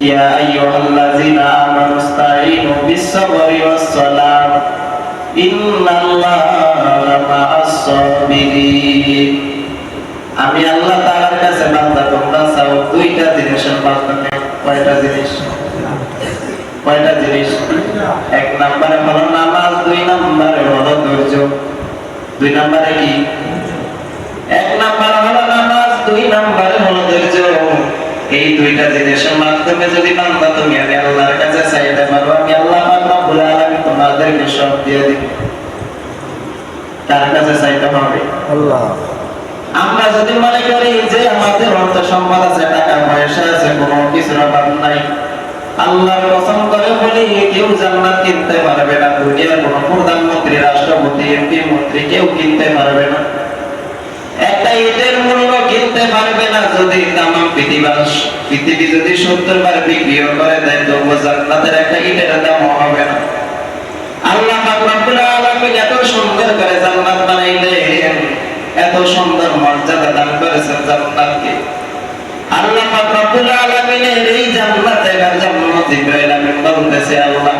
يا أيها الذين آمنوا استعينوا بالصبر والصلاة إن الله مع الصابرين আমি আল্লাহ তাআলার কাছে বান্দা তোমরা চাও দুইটা জিনিসের মাধ্যমে কয়টা জিনিস কয়টা জিনিস এক নম্বরে হলো নামাজ দুই নম্বরে হলো ধৈর্য দুই নম্বরে কি এই দুইটা জিনিসের মাধ্যমে যদি বান্দা তুমি আমি আল্লাহর কাছে চাইতে পারো আমি আল্লাহ পাক রব্বুল আলামিন তোমাদেরকে সব দিয়ে দিব। তার কাছে চাইতে হবে আল্লাহ। আমরা যদি মনে করি যে আমাদের অর্থ সম্পদ আছে টাকা পয়সা আছে কোনো কিছুর অভাব নাই আল্লাহর কসম করে বলি কেউ জান্নাত কিনতে পারবে না দুনিয়ার কোনো প্রধানমন্ত্রী রাষ্ট্রপতি এমপি মন্ত্রী কেউ কিনতে পারবে না একটা ইটের মূল্য কিনতে পারবে না যদি তাম পৃথিবী পৃথিবী যদি সত্তর বার বিক্রিও করে দেয় তবুও জান্নাতের একটা ইটের দাম হবে না। আল্লাহ রব্বুল এত সুন্দর করে জান্নাত বানাইলেন, এত সুন্দর মর্যাদা দান করেছেন জান্নাতকে। আল্লাহ রব্বুল আলামিনের এই জান্নাতে জিবরাইল আমিন বলতেছে আল্লাহ।